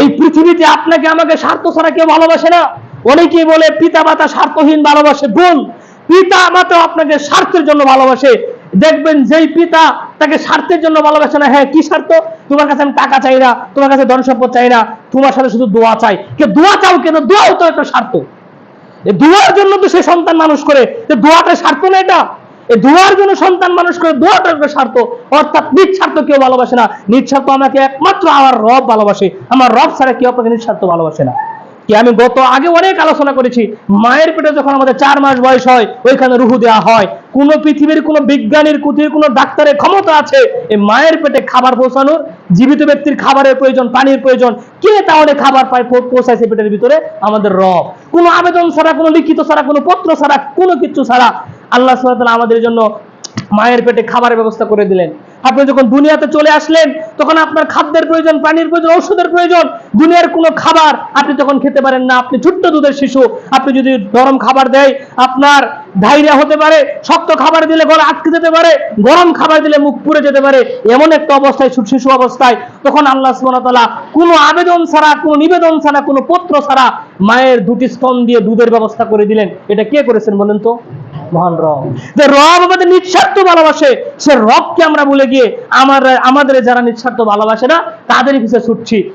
এই পৃথিবীতে আপনাকে, আমাকে স্বার্থ ছাড়া কেউ ভালোবাসে না। অনেকেই বলে পিতা মাতা স্বার্থহীন ভালোবাসে। ভুল। পিতা মাতা আপনাকে স্বার্থের জন্য ভালোবাসে। দেখবেন যেই পিতা তাকে স্বার্থের জন্য ভালোবাসে না হ্যাঁ কি স্বার্থ? তোমার কাছে আমি টাকা চাই না, তোমার কাছে ধন সম্পদ চাই না, তোমার সাথে শুধু দোয়া চাই। কে দোয়া চাও কেন দোয়াও তো একটা স্বার্থ। দোয়ার জন্য তো সে সন্তান মানুষ করে। দোয়াটা স্বার্থ না এটা? এই দোয়ার জন্য সন্তান মানুষ করে দোয়াটা স্বার্থ, অর্থাৎ নিঃস্বার্থ কেউ ভালোবাসে না। নিঃস্বার্থ আমাকে একমাত্র আমার রব ভালোবাসে। আমার রব ছাড়া কেউ আপনাকে নিঃস্বার্থ ভালোবাসে না। কি, আমি গত আগে অনেক আলোচনা করেছি, মায়ের পেটে যখন আমাদের চার মাস বয়স হয়, ওইখানে রুহু দেওয়া হয়। কোন পৃথিবীর, কোন বিজ্ঞানীর কুতির কোন ডাক্তারের ক্ষমতা আছে, এই মায়ের পেটে খাবার পৌঁছানোর, জীবিত ব্যক্তির খাবারের প্রয়োজন, পানির প্রয়োজন, কে তাহলে খাবার পায় পৌঁছাইছে পেটের ভিতরে? আমাদের রব। কোনো আবেদন ছাড়া, কোনো লিখিত ছাড়া, কোনো পত্র ছাড়া, কোনো কিছু ছাড়া আল্লাহ ওয়া আমাদের জন্য মায়ের পেটে খাবারের ব্যবস্থা করে দিলেন। আপনি যখন দুনিয়াতে চলে আসলেন, তখন আপনার খাদ্যের প্রয়োজন, পানির প্রয়োজন, ঔষধের প্রয়োজন, দুনিয়ার কোনো খাবার আপনি তখন খেতে পারেন না। আপনি ছোট্ট দুধের শিশু, আপনি যদি গরম খাবার দেয়, আপনার ডায়রিয়া হতে পারে, শক্ত খাবার দিলে গলা আটকে যেতে পারে, গরম খাবার দিলে মুখ পুড়ে যেতে পারে, এমন একটা অবস্থায় শিশু অবস্থায় তখন আল্লাহ ওয়া কোনো আবেদন ছাড়া, কোনো নিবেদন ছাড়া, কোনো পত্র ছাড়া মায়ের দুটি স্তন দিয়ে দুধের ব্যবস্থা করে দিলেন। এটা কে করেছেন বলেন তো? মহান রব। যে রব আমাদের নিঃস্বার্থ ভালোবাসে, সে রবকে আমরা বলে গিয়ে আমার আমাদের যারা নিঃস্বার্থ ভালোবাসে না তাদের পিছিয়ে ছুটছি।